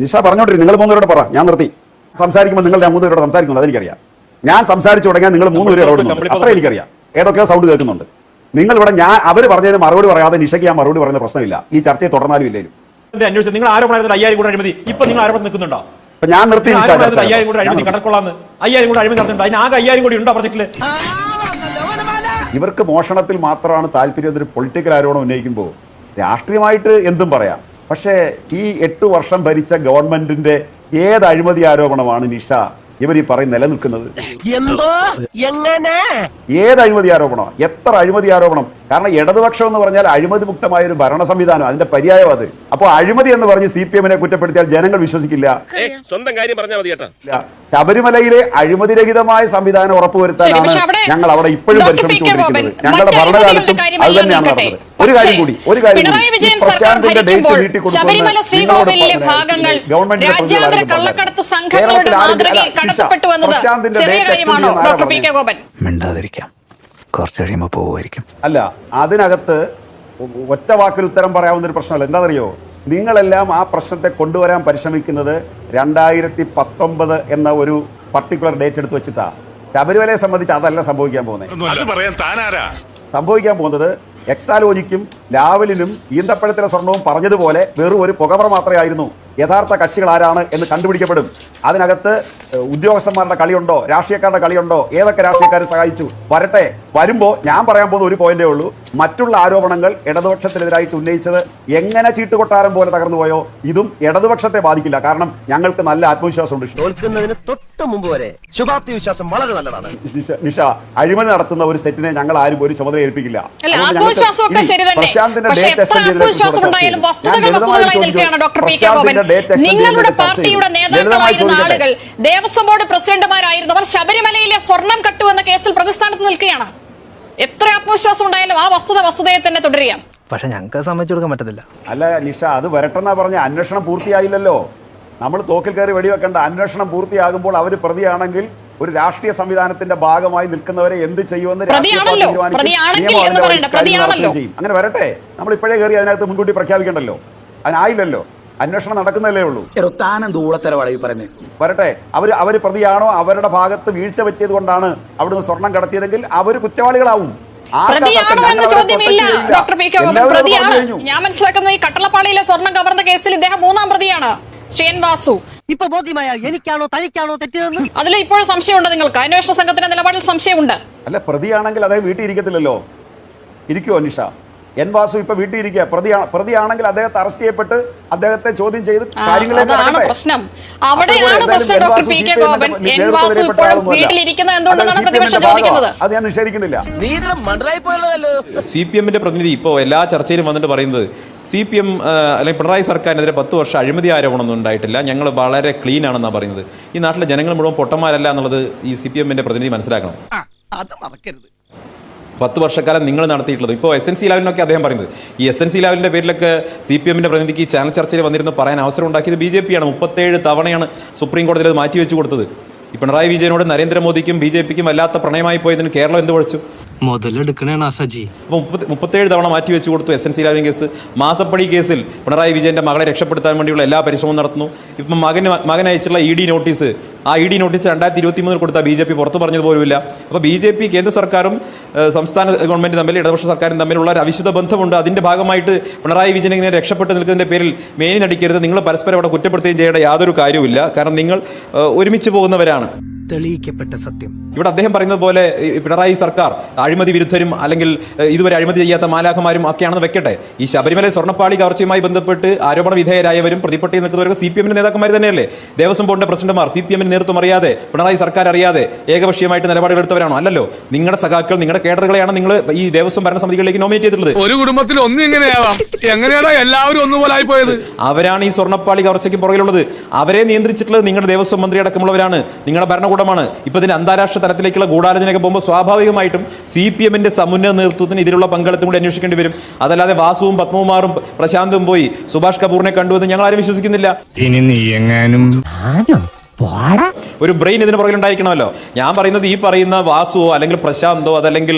നിഷ പറഞ്ഞോട്ടിരി നിങ്ങൾ മൂന്നുപേരോട് പറ. ഞാൻ നിർത്തി. സംസാരിക്കുമ്പോൾ നിങ്ങൾ ഞാൻ മൂന്നുപേരോട് സംസാരിക്കുന്നത് അതെനിക്കറിയാം. ഞാൻ സംസാരിച്ചു തുടങ്ങിയാൽ നിങ്ങൾ മൂന്നുപേരോട് അത്ര എനിക്കറിയാം. ഏതൊക്കെയോ സൗണ്ട് കേൾക്കുന്നുണ്ട്. നിങ്ങൾ ഇവിടെ ഞാൻ അവർ പറഞ്ഞതിന് മറുപടി പറയാതെ നിഷയ്ക്ക് ഞാൻ മറുപടി പറയുന്ന പ്രശ്നമില്ല. ഈ ചർച്ചയെ തുടർന്നാലും ഇല്ലേലും. അന്വേഷിച്ചത്? നിങ്ങൾ ആരോപണം അയ്യായിരം കൂടെ അഴിമതി. ഇപ്പൊ നിങ്ങൾ ആരോപണം നിൽക്കുന്നുണ്ടോ? ഞാൻ നിർത്തി നിങ്ങൾ നിഷ ആരോപണം ചർച്ച. അയ്യായിരം കൂടെ ഞാൻ അഴിമതി നിർത്തി. കടക്കൊള്ളാന്ന്. അയ്യായിരം കൂടെ അഴിമതി നടത്തുന്നുണ്ട് അതിന് ആകെ അയ്യായിരം കൂടി ഉണ്ടോ പ്രൊജക്റ്റിൽ? ഇവർക്ക് മോഷണത്തിൽ മാത്രമാണ് താല്പര്യം. പൊളിറ്റിക്കൽ ആരോപണം ഉന്നയിക്കുമ്പോൾ രാഷ്ട്രീയമായിട്ട് എന്തും പറയാം. പക്ഷേ ഈ എട്ട് വർഷം ഭരിച്ച ഗവൺമെന്റിന്റെ ഏത് അഴിമതി ആരോപണമാണ് നിഷ ഇവർ ഈ പറയും നിലനിൽക്കുന്നത്? എന്തോ? എങ്ങനെ? ഏത് അഴിമതി ആരോപണം? എത്ര അഴിമതി ആരോപണം? കാരണം ഇടതുപക്ഷം എന്ന് പറഞ്ഞാൽ അഴിമതി മുക്തമായ ഒരു ഭരണ സംവിധാനം അതിന്റെ പര്യായം അത്. അപ്പോൾ അഴിമതി എന്ന് പറഞ്ഞ് സി പി എമ്മിനെ കുറ്റപ്പെടുത്തിയാൽ ജനങ്ങൾ വിശ്വസിക്കില്ല. സ്വന്തം കാര്യം പറഞ്ഞാൽ മതി കേട്ടോ. ശബരിമലയിലെ അഴിമതിരഹിതമായ സംവിധാനം ഉറപ്പുവരുത്താനാണ് ഞങ്ങൾ അവിടെ ഇപ്പോഴും. പരിശ്രമിച്ചുകൊണ്ടിരിക്കുന്നത്. ഞങ്ങളുടെ ഭരണകാലത്തും അത് തന്നെയാണ് നടന്നത്. ഒരു കാര്യം കൂടി ഒരു കാര്യം കൂടി. സർക്കാർ പ്രശാന്തിന്റെ ഡേറ്റ് വീട്ടിൽ കൊടുക്കുന്നത് ശബരിമല നിങ്ങളോട് ഭാഗങ്ങൾ ഗവൺമെന്റിന്റെ പ്രശാന്തിന്റെ ചെറിയ ഡേറ്റ് മിണ്ടാതിരിക്കാം. കുറച്ച് കഴിയുമ്പോൾ പോവുമായിരിക്കും. അല്ല അതിനകത്ത് ഒറ്റ വാക്കിൽ ഉത്തരം പറയാവുന്ന ഒരു പ്രശ്നമല്ല. എന്താണെന്നറിയോ? നിങ്ങളെല്ലാം ആ പ്രശ്നത്തെ കൊണ്ടുവരാൻ പരിശ്രമിക്കുന്നത് രണ്ടായിരത്തി പത്തൊമ്പത് എന്ന ഒരു പർട്ടിക്കുലർ ഡേറ്റ് എടുത്ത് വെച്ചിട്ടാ. ശബരിമലയെ സംബന്ധിച്ച് അതല്ല സംഭവിക്കാൻ പോകുന്നത് സംഭവിക്കാൻ പോകുന്നത് എക്സാലോജിക്കും ലാവലിനും ഈന്തപ്പഴത്തിലെ സ്വർണവും പറഞ്ഞതുപോലെ വെറും ഒരു പുകമറ മാത്രമേ ആയിരുന്നു. യഥാർത്ഥ കക്ഷികൾ ആരാണ് എന്ന് കണ്ടുപിടിക്കപ്പെടും. അതിനകത്ത് ഉദ്യോഗസ്ഥന്മാരുടെ കളിയുണ്ടോ? രാഷ്ട്രീയക്കാരുടെ കളിയുണ്ടോ? ഏതൊക്കെ രാഷ്ട്രീയക്കാരെ സഹായിച്ചു? വരട്ടെ. വരുമ്പോൾ ഞാൻ പറയാൻ പോകുന്ന ഒരു പോയിന്റേ ഉള്ളൂ. മറ്റുള്ള ആരോപണങ്ങൾ ഇടതുപക്ഷത്തിനെതിരായിട്ട് ഉന്നയിച്ചത് എങ്ങനെ ചീട്ടുകൊട്ടാരം പോലെ തകർന്നു പോയോ ഇതും ഇടതുപക്ഷത്തെ ബാധിക്കില്ല. കാരണം ഞങ്ങൾക്ക് നല്ല ആത്മവിശ്വാസമുണ്ട്. തോൽക്കുന്നതിന് തൊട്ട് മുമ്പ് വരെ ശുഭാപ്തി വിശ്വാസം വളരെ നല്ലതാണ്. നിഷ അഴിമതി നടത്തുന്ന ഒരു സെറ്റിനെ ഞങ്ങൾ ആരും ഒരു ചുമതല ഏൽപ്പിക്കില്ല. പ്രശാന്തിന്റെ നിങ്ങളുടെ പാർട്ടിയുടെ. നേതാക്കളായിരുന്ന ആളുകൾ ദേവസ്വം ബോർഡ് പ്രസിഡന്റുമാരായിരുന്നവർ ശബരിമലയിലെ സ്വർണം കട്ടു എന്ന കേസിൽ പ്രതിസ്ഥാനത്ത് നിൽക്കുകയാണ് എത്ര ആത്മവിശ്വാസം ഉണ്ടായാലും ആ വസ്തുത വസ്തുതയെ തന്നെ തുടരുകയാണ് പക്ഷെ ഞങ്ങൾക്ക് സമ്മതിച്ചു കൊടുക്കാൻ പറ്റത്തില്ല അല്ല നിഷ അത് വരട്ടെന്നാ പറഞ്ഞ അന്വേഷണം പൂർത്തിയായില്ലല്ലോ നമ്മൾ തോക്കിൽ കയറി വെടിവെക്കേണ്ട അന്വേഷണം പൂർത്തിയാകുമ്പോൾ അവർ പ്രതിയാണെങ്കിൽ ഒരു രാഷ്ട്രീയ സംവിധാനത്തിന്റെ ഭാഗമായി നിൽക്കുന്നവരെ എന്ത് ചെയ്യുമെന്ന് പ്രതിയാണല്ലോ. തീരുമാനിക്കും. പ്രതിയാണെങ്കിൽ എന്ന് പറയണ്ട. പ്രതിയാണല്ലോ. അങ്ങനെ വരട്ടെ നമ്മൾ ഇപ്പോഴേ കയറി അതിനകത്ത് മുൻകൂട്ടി പ്രഖ്യാപിക്കണ്ടല്ലോ അതിനായില്ലല്ലോ അന്വേഷണം നടക്കുന്നതല്ലേ ഉള്ളൂ. എടോ താനെന്ത് ഊളത്തരവാടാ ഈ പറയുന്നത് വരട്ടെ അവർ അവർ പ്രതിയാണോ? അവരുടെ ഭാഗത്ത് വീഴ്ച പറ്റിയത് കൊണ്ടാണ് അവിടുന്ന് സ്വർണം കടത്തിയതെങ്കിൽ അവർ കുറ്റവാളികളാവും. പ്രതിയാണോ എന്ന ചോദ്യമില്ല. ഡോക്ടർ പി കെ ഗോപൻ പ്രതിയാണ്. ഞാൻ മനസ്സിലാക്കുന്നത് ഈ കട്ടളപ്പാളിയിലെ സ്വർണം കവർന്ന കേസിൽ ഇദ്ദേഹം മൂന്നാം പ്രതിയാണ്. ഷെയ്ൻ വാസു ഇപ്പൊ ബോധ്യമായ? എനിക്കാണോ തനിക്കാണോ തെറ്റിയതെന്ന്? അതിൽ ഇപ്പോഴും സംശയമുണ്ട് നിങ്ങൾക്ക്. അന്വേഷണ സംഘത്തിന്റെ നിലപാടിൽ സംശയമുണ്ട്. അല്ല പ്രതിയാണെങ്കിൽ അദ്ദേഹം വീട്ടിൽ ഇരിക്കത്തില്ലല്ലോ. ഇരിക്കുമോ നിഷ എൻ വാസു ഇപ്പൊ വീട്ടിൽ ഇരിക്കുക. പ്രതിയാണ് പ്രതിയാണെങ്കിൽ അദ്ദേഹത്തെ അറസ്റ്റ് ചെയ്യപ്പെട്ട് അദ്ദേഹത്തെ ചോദ്യം ചെയ്ത് കാര്യങ്ങളിലേക്ക് പ്രശ്നം. അവിടെയാണ് പ്രശ്നം doctor P K Gopan. N Vasu ഇപ്പോഴും ആളൊന്നുമല്ല. വീട്ടിലിരിക്കുന്നത് എന്തുകൊണ്ടെന്നാണ് അദ്ദേഹം പ്രതിപക്ഷം CPM ചോദിക്കുന്നത് അത് ഞാൻ നിഷേധിക്കുന്നില്ല. സി പി എമ്മിന്റെ പ്രതിനിധി ഇപ്പോ എല്ലാ ചർച്ചയിലും വന്നിട്ട് പറയുന്നത് സി പി എം അല്ലെങ്കിൽ പിണറായി സർക്കാരിനെതിരെ പത്ത് വർഷം അഴിമതി ആരോപണമൊന്നും ഉണ്ടായിട്ടില്ല. ഞങ്ങൾ വളരെ ക്ലീൻ ആണെന്നാണ് പറയുന്നത്. ഈ നാട്ടിലെ ജനങ്ങൾ മുഴുവൻ പൊട്ടന്മാരല്ല എന്നുള്ളത് ഈ സി പി എമ്മിന്റെ പ്രതിനിധി മനസ്സിലാക്കണം. അത് മറക്കരുത്. പത്ത് വർഷക്കാലം നിങ്ങൾ നടത്തിയിട്ടുള്ളത്. ഇപ്പോൾ എസ് എൻ സി ലാവലിനൊക്കെ അദ്ദേഹം പറയുന്നത്. ഈ എസ് എൻ സി ലാവലിന്റെ പേരിലൊക്കെ സി പി എമ്മിന്റെ പ്രതിനിധിക്ക് ചാനൽ ചർച്ചയിൽ വന്നിരുന്നു. പറയാൻ അവസരം ഉണ്ടാക്കിയത് ബി ജെ പിയാണ്. മുപ്പത്തേഴ് തവണയാണ് സുപ്രീം കോടതിയിൽ അത് മാറ്റിവെച്ചു കൊടുത്തത്. ഈ പിണറായി വിജയനോട് നരേന്ദ്രമോദിക്കും ബി ജെ പിക്കും വല്ലാത്ത പ്രണയമായി പോയതിന് കേരളം എന്ത് കുഴച്ചു മുതലെടുക്കണേണ് സജി അപ്പോൾ മുപ്പത്തി മുപ്പത്തേഴ് തവണ മാറ്റി വെച്ചു കൊടുത്തു S N C Rajan case മാസപ്പടി കേസിൽ പിണറായി വിജയന്റെ മകളെ രക്ഷപ്പെടുത്താൻ വേണ്ടിയുള്ള എല്ലാ പരിശ്രമവും നടത്തുന്നു. ഇപ്പം മകന് മകൻ അയച്ചുള്ള ഇ ഡി നോട്ടീസ് ആ ഇ ഡി നോട്ടീസ് രണ്ടായിരത്തി ഇരുപത്തി മൂന്നിൽ കൊടുത്ത ബി ജെ പി പുറത്തു പറഞ്ഞത് പോലുമില്ല അപ്പോൾ ബി ജെ പി കേന്ദ്ര സർക്കാരും സംസ്ഥാന ഗവൺമെന്റ് തമ്മിൽ ഇടതുപക്ഷ സർക്കാരും തമ്മിലുള്ള ഒരു അവിശുദ്ധ ബന്ധമുണ്ട്. അതിന്റെ ഭാഗമായിട്ട് പിണറായി വിജയൻ ഇങ്ങനെ രക്ഷപ്പെട്ട് നിൽക്കുന്നതിന്റെ പേരിൽ മേനി നടിക്കരുത്. നിങ്ങൾ പരസ്പരം അവിടെ കുറ്റപ്പെടുത്തുകയും ചെയ്യേണ്ട യാതൊരു കാര്യവുമില്ല. കാരണം നിങ്ങൾ ഒരുമിച്ച് പോകുന്നവരാണ്. തെളിയിക്കപ്പെട്ട സത്യം. ഇവിടെ അദ്ദേഹം പറയുന്നത് പോലെ പിണറായി സർക്കാർ അഴിമതി വിരുദ്ധരും അല്ലെങ്കിൽ ഇതുവരെ അഴിമതി ചെയ്യാത്ത മാലാഖമാരും ഒക്കെയാണെന്ന് വെക്കട്ടെ. ഈ ശബരിമല സ്വർണപ്പാളി കവർച്ചയുമായി ബന്ധപ്പെട്ട് ആരോപണ വിധേയരായവരും പ്രതിപട്ടിയിൽ നിൽക്കുന്നവരൊക്കെ സി പി എമ്മിന്റെ നേതാക്കന്മാർ തന്നെയല്ലേ? ദേവസ്വം ബോർഡിന്റെ പ്രസിഡന്റുമാർ സി പി എമ്മിന് നേതൃത്വം അറിയാതെ പിണറായി സർക്കാർ അറിയാതെ ഏകപക്ഷീയമായിട്ട് നിലപാടുകൾ എടുത്തവരാണോ അല്ലല്ലോ. നിങ്ങളുടെ സഖാക്കൾ നിങ്ങളുടെ കേഡറുകളെയാണ് നിങ്ങൾ ഈ ദേവസ്വം ഭരണസമിതികളിലേക്ക് നോമിനേറ്റ് ചെയ്തിട്ടുള്ളത്. ഒരു കുടുംബത്തിൽ ഒന്നും ഇങ്ങനെയാവാം എങ്ങനെയാടാ എല്ലാവരും ഒന്നുപോലെ പോയത് അവരാണ് ഈ സ്വർണപ്പാളി കവർച്ചയ്ക്ക് പുറകിലുള്ളത്. അവരെ നിയന്ത്രിച്ചിട്ടുള്ളത് നിങ്ങളുടെ ദേവസ്വം മന്ത്രി അടക്കമുള്ളവരാണ്. നിങ്ങളുടെ ഭരണകൂടമാണ് ഇപ്പൊ ഇതിന് അന്താരാഷ്ട്ര തലത്തിലേക്കുള്ള ഗൂഢാലോചനയൊക്കെ പോകുമ്പോൾ സ്വാഭാവികമായിട്ടും സി പി എമ്മിന്റെ സമുന്നത നേതൃത്വത്തിന് ഇതിലുള്ള പങ്കാളിത്തം കൂടി അന്വേഷിക്കേണ്ടി വരും. അതല്ലാതെ വാസുവും പത്മകുമാറും പ്രശാന്തും പോയി സുഭാഷ് കപൂറിനെ കണ്ടുവെന്ന് ഞങ്ങൾ ആരും വിശ്വസിക്കുന്നില്ല. ഇനി നീ എങ്ങാനും ഒരു ബ്രെയിൻ ഇതിന് പുറകിൽ ഉണ്ടായിരിക്കണമല്ലോ. ഞാൻ പറയുന്നത് ഈ പറയുന്ന വാസുവോ അല്ലെങ്കിൽ പ്രശാന്തോ അതല്ലെങ്കിൽ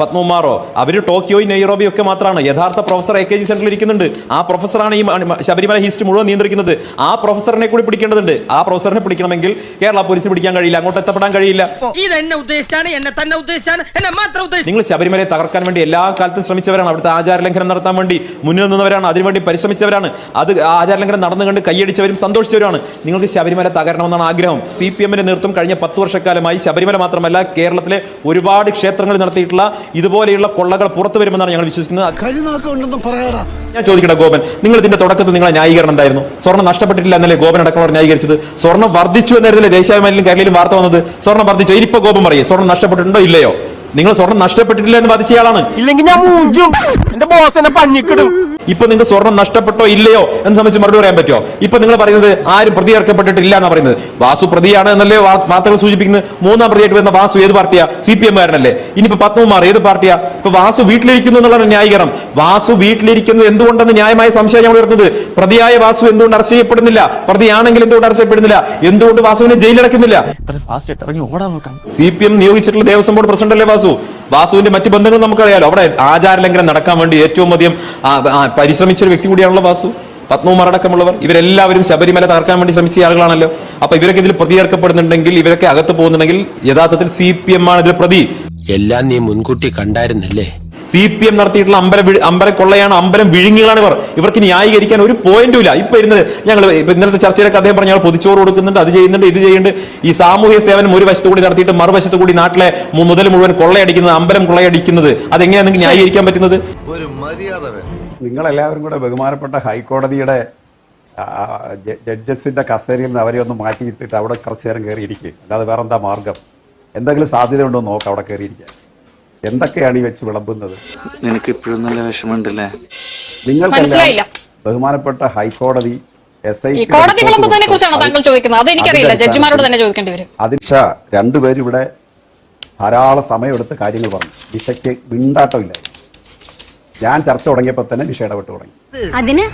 പത്മകുമാറോ അവർ ടോക്കിയോയും നെയ്റോബിയും ഒക്കെ മാത്രമാണ് യഥാർത്ഥ പ്രൊഫസർ എ കെ ജി സെന്ററിൽ ഇരിക്കുന്നുണ്ട്. ആ പ്രൊഫസറാണ് ഈ ശബരിമല ഹിസ്റ്ററി മുഴുവൻ നിയന്ത്രിക്കുന്നത്. ആ പ്രൊഫസറിനെ കൂടി പിടിക്കേണ്ടതുണ്ട്. ആ പ്രൊഫസറിനെ പിടിക്കണമെങ്കിൽ കേരള പോലീസ് പിടിക്കാൻ കഴിയില്ല. അങ്ങോട്ട് എത്തപ്പെടാൻ കഴിയില്ല. ഇത് ഉദ്ദേശിച്ചാണ് എന്നെ തന്നെ ഉദ്ദേശിച്ചാണ് എന്നെ മാത്രം ഉദ്ദേശിച്ചു നിങ്ങൾ ശബരിമലയെ തകർക്കാൻ വേണ്ടി എല്ലാ കാലത്തും ശ്രമിച്ചവരാണ്. അവിടുത്തെ ആചാര ലംഘനം നടത്താൻ വേണ്ടി മുന്നിൽ നിന്നവരാണ്. അതിനുവേണ്ടി പരിശ്രമിച്ചവരാണ്. അത് ആചാരലംഘനം ആചാര ലംഘനം നടന്നു കണ്ട് കൈയടിച്ചവരും സന്തോഷിച്ചവരുമാണ്. നിങ്ങൾക്ക് ശബരിമല തകരണമെന്നാണ് ആഗ്രഹം. സി പി എമ്മിന്റെ നേതൃത്വം കഴിഞ്ഞ പത്ത് വർഷക്കാലമായി ശബരിമല മാത്രമല്ല കേരളത്തിലെ ഒരുപാട് ക്ഷേത്രങ്ങളിൽ നടത്തിയിട്ടുള്ള ഇതുപോലെയുള്ള കൊള്ളകൾ പുറത്തു വരുമെന്നാണ് ഞങ്ങൾ വിശ്വസിക്കുന്നത്. ഞാൻ ചോദിക്കട്ടെ ഗോപൻ നിങ്ങൾ ഇതിന്റെ തുടക്കത്തിൽ നിങ്ങളെ ന്യായീകരണം ഉണ്ടായിരുന്നു. സ്വർണം നഷ്ടപ്പെട്ടിട്ടില്ല എന്നല്ലേ ഗോപൻ അടക്കമുള്ളവർ ന്യായീകരിച്ചത്? സ്വർണം വർദ്ധിച്ചു എന്നായിരുന്നില്ലേ ദേശാഭിമാനിലും കേരളയിലും വാർത്ത വന്നത് സ്വർണം വർദ്ധിച്ചു? ഇനിയിപ്പോ ഗോപൻ പറയും സ്വർണം നഷ്ടപ്പെട്ടിട്ടുണ്ടോ ഇല്ലയോ? നിങ്ങൾ സ്വർണം നഷ്ടപ്പെട്ടിട്ടില്ല എന്ന് വാദിച്ചയാളാണ് ഇല്ലെങ്കിൽ ഞാൻ മൂഞ്ചും എന്റെ ബോസ് എന്നെ പഞ്ഞിക്കിടും. ഇപ്പൊ നിങ്ങൾക്ക് സ്വർണം നഷ്ടപ്പെട്ടോ ഇല്ലയോ എന്ന് സംബന്ധിച്ച് മറുപടി പറയാൻ പറ്റുമോ? ഇപ്പൊ നിങ്ങൾ പറയുന്നത് ആരും പ്രതി ഇറക്കപ്പെട്ടിട്ടില്ല എന്നാ പറയുന്നത്. വാസു പ്രതിയാണ് എന്നല്ലേ വാർത്തകൾ സൂചിപ്പിക്കുന്നത്? മൂന്നാം പ്രതിയായിട്ട് വരുന്ന വാസു ഏത് പാർട്ടിയാ? സി പി എം കാരനല്ലേ ഇനിയിപ്പോ പത്മകുമാർ ഏത് പാർട്ടിയാ? ഇപ്പൊ വാസു വീട്ടിലിരിക്കുന്നു എന്നുള്ളതാണ് ന്യായീകരണം. വാസു വീട്ടിലിരിക്കുന്നത് എന്തുകൊണ്ടെന്ന് ന്യായമായ സംശയം ഞങ്ങൾ ഉയർന്നത് പ്രതിയായ വാസു എന്തുകൊണ്ട് അറസ്റ്റ് ചെയ്യപ്പെടുന്നില്ല? പ്രതിയാണെങ്കിൽ എന്തുകൊണ്ട് അറസ്റ്റ് ചെയ്യപ്പെടുന്നില്ല? എന്തുകൊണ്ട് വാസുവിനെ ജയിലടക്കുന്നില്ല സി പി എം നിയോഗിച്ചിട്ടുള്ള ദേവസ്വം ബോർഡ് പ്രസിഡന്റ് അല്ലേ വാസു? വാസുവിന്റെ മറ്റു ബന്ധങ്ങൾ നമുക്കറിയാലോ. അവിടെ ആചാര ലംഘനം നടക്കാൻ വേണ്ടി ഏറ്റവും അധികം ആ, ആ, പരിശ്രമിച്ച ഒരു വ്യക്തി കൂടിയാണല്ലോ വാസു. പത്മകുമാർ അടക്കമുള്ളവർ. ഇവരെല്ലാവരും ശബരിമല തകർക്കാൻ വേണ്ടി ശ്രമിച്ച ആളുകളാണല്ലോ. അപ്പൊ ഇവരൊക്കെ ഇതിൽ പ്രതിയേർക്കപ്പെടുന്നുണ്ടെങ്കിൽ ഇവരൊക്കെ അകത്ത് പോകുന്നുണ്ടെങ്കിൽ യഥാർത്ഥത്തിൽ സി പി എം ആണ് ഇതിൽ പ്രതി. എല്ലാം നീ മുൻകൂട്ടി കണ്ടായിരുന്നല്ലേ? സി പി എം നടത്തിയിട്ടുള്ള അമ്പല അമ്പല കൊള്ളയാണ് അമ്പലം വിഴുങ്ങികളാണ് ഇവർ. ഇവർക്ക് ന്യായീകരിക്കാൻ ഒരു പോയിന്റും ഇല്ല. ഇപ്പൊ ഇരുന്നത് ഞങ്ങൾ ഇന്നലത്തെ ചർച്ചയിലൊക്കെ അദ്ദേഹം പറഞ്ഞ ഞങ്ങൾ പൊതിച്ചോറ് കൊടുക്കുന്നുണ്ട് അത് ചെയ്യുന്നുണ്ട് ഇത് ചെയ്യുന്നുണ്ട്. ഈ സാമൂഹ്യ സേവനം ഒരു വശത്തു കൂടി നടത്തിയിട്ട് മറുവശത്തു കൂടി നാട്ടിലെ മുതൽ മുഴുവൻ കൊള്ളയടിക്കുന്നത് അമ്പലം കൊള്ളയടിക്കുന്നത് അതെങ്ങനെയാണ് ന്യായീകരിക്കാൻ പറ്റുന്നത്? ഒരു മര്യാദ വേണം. നിങ്ങളെല്ലാവരും കൂടെ ബഹുമാനപ്പെട്ട ഹൈക്കോടതിയുടെ ജഡ്ജസിന്റെ കസേരയിൽ നിന്ന് അവരെ ഒന്ന് മാറ്റിയിട്ടിട്ട് അവിടെ കുറച്ചു നേരം കയറിയിരിക്കുക അല്ലാതെ വേറെ എന്താ മാർഗം? എന്തെങ്കിലും സാധ്യത ഉണ്ടോ നോക്കാം അവിടെ കയറിയിരിക്കാൻ. എന്തൊക്കെയാണ് ഈ വെച്ച് വിളമ്പുന്നത്? നിനക്ക് ഇപ്പോഴും നല്ല വിഷമമുണ്ടല്ലേ? നിങ്ങൾക്കെല്ലാം മനസ്സിലായില്ല. ബഹുമാനപ്പെട്ട ഹൈക്കോടതി എസ് ഐ ഈ കോടതി വിളമ്പുന്നതിനെ കുറിച്ചാണ് ചോദിക്കുന്നത്? അത് എനിക്കറിയില്ല. ജഡ്ജിമാരോട് തന്നെ ചോദിക്കേണ്ടി വരും. അതിഷ രണ്ടുപേരും ഇവിടെ ധാരാളം സമയമെടുത്ത് കാര്യങ്ങൾ പറഞ്ഞു. ദിശയ്ക്ക് മിണ്ടാട്ടമില്ല. ഞാൻ ചർച്ച തുടങ്ങിയപ്പോൾ തന്നെ നിഷ ഇടപെട്ട് തുടങ്ങി. അതിന്?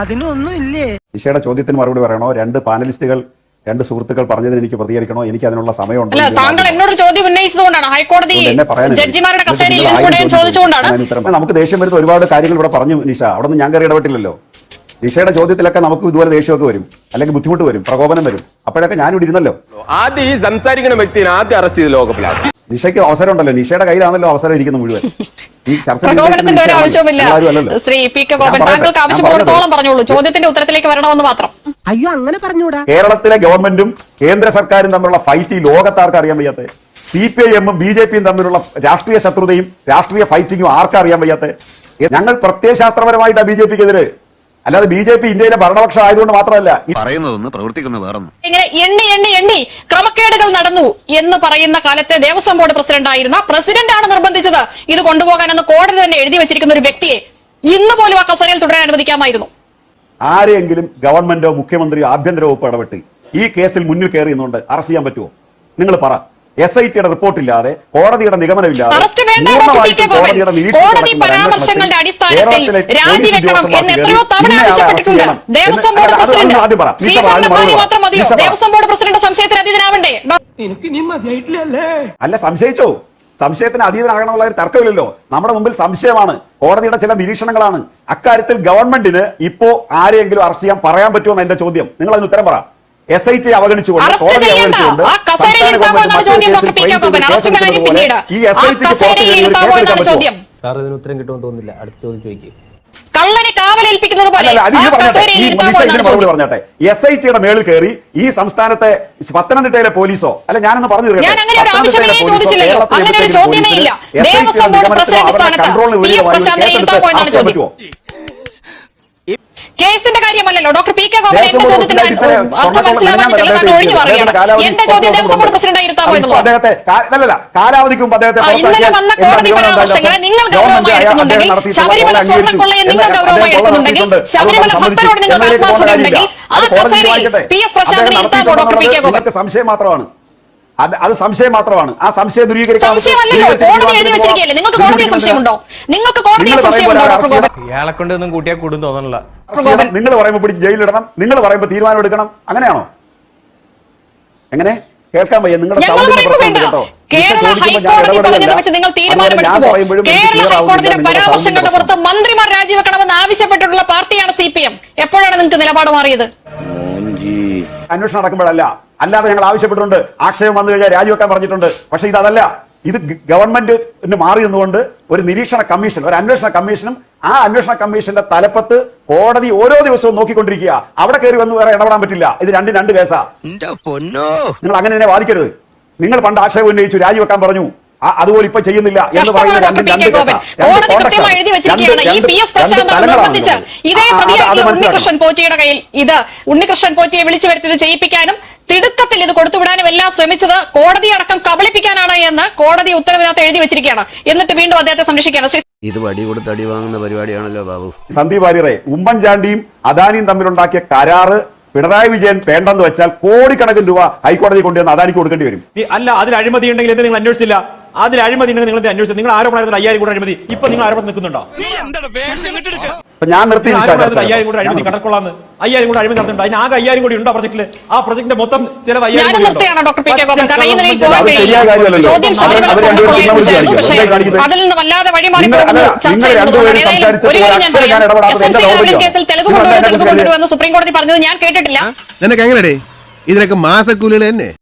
അതിനൊന്നും ഇല്ലേ നിഷയുടെ ചോദ്യത്തിന് മറുപടി പറയണോ? രണ്ട് പാനലിസ്റ്റുകൾ രണ്ട് സുഹൃത്തുക്കൾ പറഞ്ഞതിന് എനിക്ക് പ്രതികരിക്കണോ? എനിക്ക് അതിനുള്ള സമയമുണ്ട്? അല്ല താങ്കൾ എന്നോട് ചോദ്യം ഉന്നയിച്ചതുകൊണ്ടാണ്. ഹൈക്കോടതി. ജഡ്ജിമാരുടെ കസേരയിൽ ചോദിച്ചുകൊണ്ടാണ് നമുക്ക് ദേഷ്യം വരുന്ന ഒരുപാട് കാര്യങ്ങൾ ഇവിടെ പറഞ്ഞു നിഷ. അവിടെ നിന്ന് ഞാൻ കയറി ഇടപെട്ടില്ലല്ലോ. നിഷയുടെ ചോദ്യത്തിലൊക്കെ നമുക്ക് ഇതുപോലെ ദേഷ്യമൊക്കെ വരും. അല്ലെങ്കിൽ ബുദ്ധിമുട്ട് വരും. പ്രകോപനം വരും. അപ്പോഴൊക്കെ ഞാൻ ഇവിടെ ഇരുന്നല്ലോ. ആദ്യം ഈ സംസാരിക്കുന്ന വ്യക്തിനെ ആദ്യം അറസ്റ്റ് ചെയ്ത് ലോകപ്പിലാണ് നിഷയ്ക്ക് അവസരം ഉണ്ടല്ലോ നിഷയുടെ കയ്യിലാണല്ലോ അവസരം ഇരിക്കുന്നത് മുഴുവൻ. ഈ ചർച്ച പ്രകോപനത്തിന്റെ ഒരു ശ്രീ പി കെ ഗോപൻ താങ്കൾക്ക് പറഞ്ഞോളൂ. ചോദ്യത്തിന്റെ ഉത്തരത്തിലേക്ക് വരണമെന്ന് മാത്രം. അയ്യോ അങ്ങനെ പറഞ്ഞൂടാ. കേരളത്തിലെ ഗവൺമെന്റും കേന്ദ്ര സർക്കാരും തമ്മിലുള്ള ഫൈറ്റ് ഈ ലോകത്താർക്ക് അറിയാൻ വയ്യാത്ത? സി പി ഐ എമ്മും ബി ജെ പിയും തമ്മിലുള്ള രാഷ്ട്രീയ ശത്രുതയും രാഷ്ട്രീയ ഫൈറ്റിങ്ങും ആർക്കറിയാൻ അറിയാൻ വയ്യാത്ത? ഞങ്ങൾ പ്രത്യയശാസ്ത്രപരമായിട്ടാണ് ബി ജെ പിക്ക് എതിരെ അല്ലാതെ ബി ജെ പി ഇന്ത്യയിലെ ഭരണപക്ഷം ആയതുകൊണ്ട് മാത്രമല്ല. പറയുന്നതൊന്ന് പ്രവർത്തിക്കുന്ന വേറൊന്നും. ഇങ്ങനെ എണ്ണി എണ്ണി എണ്ണി ക്രമക്കേടുകൾ നടന്നു എന്ന് പറയുന്ന കാലത്തെ ദേവസ്വം ബോർഡ് പ്രസിഡന്റ് ആയിരുന്ന പ്രസിഡന്റ് ആണ് നിർബന്ധിച്ചത് ഇത് കൊണ്ടുപോകാനെന്ന് കോടതി തന്നെ എഴുതി വെച്ചിരിക്കുന്ന ഒരു വ്യക്തിയെ ഇന്ന് പോലും ആ കസേരയിൽ തുടരാൻ അനുവദിക്കാമായിരുന്നു. ആരെയെങ്കിലും ഗവൺമെന്റോ മുഖ്യമന്ത്രിയോ ആഭ്യന്തര വകുപ്പ് ഇടപെട്ട് ഈ കേസിൽ മുന്നിൽ കയറി നിന്നുകൊണ്ട് അറസ്റ്റ് ചെയ്യാൻ പറ്റുമോ? നിങ്ങൾ പറ. എസ് ഐ ടിയുടെ റിപ്പോർട്ടില്ലാതെ കോടതിയുടെ നിഗമനമില്ലാതെ. കോടതിയുടെ അല്ല സംശയിച്ചോ? സംശയത്തിന് അതീതനാകണമെന്നുള്ള ഒരു തർക്കമില്ലല്ലോ. നമ്മുടെ മുമ്പിൽ സംശയമാണ്. കോടതിയുടെ ചില നിരീക്ഷണങ്ങളാണ്. അക്കാര്യത്തിൽ ഗവൺമെന്റിന് ഇപ്പോ ആരെയെങ്കിലും അറസ്റ്റ് ചെയ്യാൻ പറയാൻ പറ്റുമോ എന്റെ ചോദ്യം. നിങ്ങൾ അതിന് ഉത്തരം പറ. എസ് ഐ ടി അവഗണിച്ചുകൊണ്ട് കോടതി അവഗണിച്ചുകൊണ്ട് സംസ്ഥാന ഗവൺമെന്റ് ഈ ആ എസ് ഐ ടിക്ക് പറ്റുമോ? ചോദ്യം. സാർ ഇതിന് ഉത്തരം കിട്ടുമെന്ന് തോന്നുന്നില്ല. അടുത്ത ചോദ്യം ചോദിക്കും. കള്ളനെ കാവലേൽപ്പിക്കുന്നത് പോലെ അല്ല, ആ ഇത് പറഞ്ഞാട്ടെ. എസ് ഐ ടിയുടെ മേളിൽ കയറി ഈ സംസ്ഥാനത്തെ പത്തനംതിട്ടയിലെ പോലീസോ അല്ല ഞാനൊന്ന് പറഞ്ഞു തീർക്കട്ടെ. ഞാൻ അങ്ങനെ ഒരു ആവശ്യമേ ചോദിച്ചില്ലല്ലോ. അങ്ങനെ ഒരു ചോദ്യമേ ഇല്ല. പോലീസിന് SIT യുടെ ദേവസ്വം ബോർഡ് പ്രസിഡന്റ് അവരുടെ സ്ഥാനത്ത് കൺട്രോളിന് പി എസ് വിധേയമായി പ്രശാന്തിനെ കേസെടുത്ത് ഇരുത്താമോ എന്നാണ് അറസ്റ്റ് ചെയ്യാൻ ചോദ്യം പറ്റുമോ? കേസിന്റെ കാര്യമല്ലല്ലോ. ഡോക്ടർ പി കെ ഗോപൻ എന്റെ ചോദ്യത്തിന് അർത്ഥം മനസ്സിലാവാൻ മനസ്സിലാവാനില്ല താങ്കൾ ഒഴിഞ്ഞു പറയുകയാണ്. എന്റെ ചോദ്യം ദേവസ്വം ബോർഡ് പ്രസിഡന്റ് ഇരുത്താമോ എന്നുള്ളത്? അദ്ദേഹത്തെ അല്ലല്ല കാലാവധിക്ക് അദ്ദേഹത്തെ ആ, ഇന്നലെ വന്ന കോടതി പരാമർശങ്ങളെ നിങ്ങൾ ഗൗരവമായി എടുക്കുന്നുണ്ടെങ്കിൽ ശബരിമല കൊള്ള സ്വർണക്കൊള്ളയെ നിങ്ങൾ ഗൗരവമായി എടുക്കുന്നുണ്ടെങ്കിൽ ശബരിമല ഭക്തരോട് നിങ്ങൾ ആത്മാർത്ഥതയുണ്ടെങ്കിൽ ആ കസേരയിൽ. പി എസ് പ്രശാന്തിനെ ഇരുത്താമോ ഡോക്ടർ പി കെ ഗോപൻ? സംശയം മാത്രമാണ്. അത് അത് സംശയം മാത്രമാണ്. ആ സംശയം ദൂരീകരിക്കാൻ ഇയാളെ കൊണ്ട് ഒന്നും കൂട്ടിയാൽ കൂടും തോന്നണില്ല. നിങ്ങൾ പറയുമ്പോൾ പിടിച്ച് ജയിലിടണം നിങ്ങൾ പറയുമ്പോൾ തീരുമാനം എടുക്കണം. അങ്ങനെയാണോ? എങ്ങനെ? കേൾക്കാൻ വയ്യ. നിങ്ങളുടെ സൗണ്ടിന്റെ പ്രശ്നം കേട്ടോ. കേരള ഹൈക്കോടതി. പറഞ്ഞത് വെച്ച് നിങ്ങൾ തീരുമാനമെടുക്കുമോ കേരള ഹൈക്കോടതിയുടെ പരാമർശങ്ങളുടെ പുറത്ത് മന്ത്രിമാർ രാജിവെക്കണമെന്ന് ആവശ്യപ്പെട്ടിട്ടുള്ള പാർട്ടിയാണ് സി പി എം എപ്പോഴാണ് നിങ്ങൾക്ക് നിലപാട് മാറിയത്? അന്വേഷണം നടക്കുമ്പോഴല്ല. അല്ലാതെ ഞങ്ങൾ ആവശ്യപ്പെട്ടിട്ടുണ്ട്. ആക്ഷേപം വന്നു കഴിഞ്ഞാൽ രാജിവെക്കാൻ പറഞ്ഞിട്ടുണ്ട്. പക്ഷേ ഇതല്ല. അതല്ല ഇത് ഗവൺമെന്റ് ഗവൺമെന്റിന് മാറി നിന്നുകൊണ്ട് ഒരു നിരീക്ഷണ കമ്മീഷൻ ഒരു അന്വേഷണ കമ്മീഷനും ആ അന്വേഷണ കമ്മീഷന്റെ തലപ്പത്ത് കോടതി ഓരോ ദിവസവും നോക്കിക്കൊണ്ടിരിക്കുക. അവിടെ കയറി വന്ന് വേറെ ഇടപെടാൻ പറ്റില്ല. ഇത് രണ്ടും രണ്ട് കേസാ. നിങ്ങൾ അങ്ങനെ തന്നെ വാദിക്കരുത്. നിങ്ങൾ പണ്ട് ആക്ഷേപം ഉന്നയിച്ചു രാജിവെക്കാൻ പറഞ്ഞു. അതുപോലെ ഇപ്പൊ ചെയ്യുന്നില്ല എന്ന് പറയുന്നത് ഇത് ഉണ്ണികൃഷ്ണൻ പോറ്റിയെ വിളിച്ചു വരുത്തിയത് ചെയ്യിപ്പിക്കാനും തിടുക്കത്തിൽ ഇത് കൊടുത്തുവിടാനും എല്ലാം ശ്രമിച്ചത് കോടതി അടക്കം കബളിപ്പിക്കാനാണ് എന്ന് കോടതി ഉത്തരവിനകത്ത് എഴുതി വെച്ചിരിക്കുകയാണ്. എന്നിട്ട് വീണ്ടും അദ്ദേഹത്തെ സംരക്ഷിക്കുകയാണ്. ഇത് വടി കൊടുത്ത് അടി വാങ്ങുന്ന പരിപാടിയാണല്ലോ ബാബു. സന്ദീപ് വാര്യറെ ഉമ്മൻചാണ്ടിയും അദാനിയും തമ്മിലുണ്ടാക്കിയ കരാറ് പിണറായി വിജയൻ വേണ്ടെന്ന് വെച്ചാൽ കോടിക്കണക്കിന് രൂപ ഹൈക്കോടതി കൊണ്ടുവന്ന് അദാനിക്ക് കൊടുക്കേണ്ടി വരും. അല്ല അതിൽ അഴിമതി ഉണ്ടെങ്കിൽ എന്ത് നിങ്ങൾ അന്വേഷിച്ചില്ല? അതിൽ അഴിമതി ഉണ്ടെങ്കിൽ നിങ്ങൾ അന്വേഷിച്ചത്? അന്വേഷിച്ചു നിങ്ങൾ ആരോപണം അയ്യായിരം കൂടെ അഴിമതി. ഇപ്പൊ നിങ്ങൾ ആരോപണം നിൽക്കുന്നുണ്ടോ? ഞാൻ നിർത്തി. അയ്യായിരം കൂടെ അഴിമതി കടക്കൊള്ളാന്ന്. അയ്യായിരം കൂടെ അഴിമതി നടത്തുന്നുണ്ട് അതിന് ആകെ അയ്യായിരം കൂടി ഉണ്ടോ പ്രൊജക്ടിൽ ആ പ്രൊജക്ടിന്റെ മൊത്തം ചിലവ് അയ്യായിരം അതിൽ നിന്ന് വല്ലാതെ വഴിമാറി. കേസിൽ കൊണ്ടുവരൂ കൊണ്ടുവരൂ എന്ന് സുപ്രീം കോടതി പറഞ്ഞത് ഞാൻ കേട്ടിട്ടില്ല. നിനക്ക് ഇതിനൊക്കെ മാസക്കൂലികൾ തന്നെ.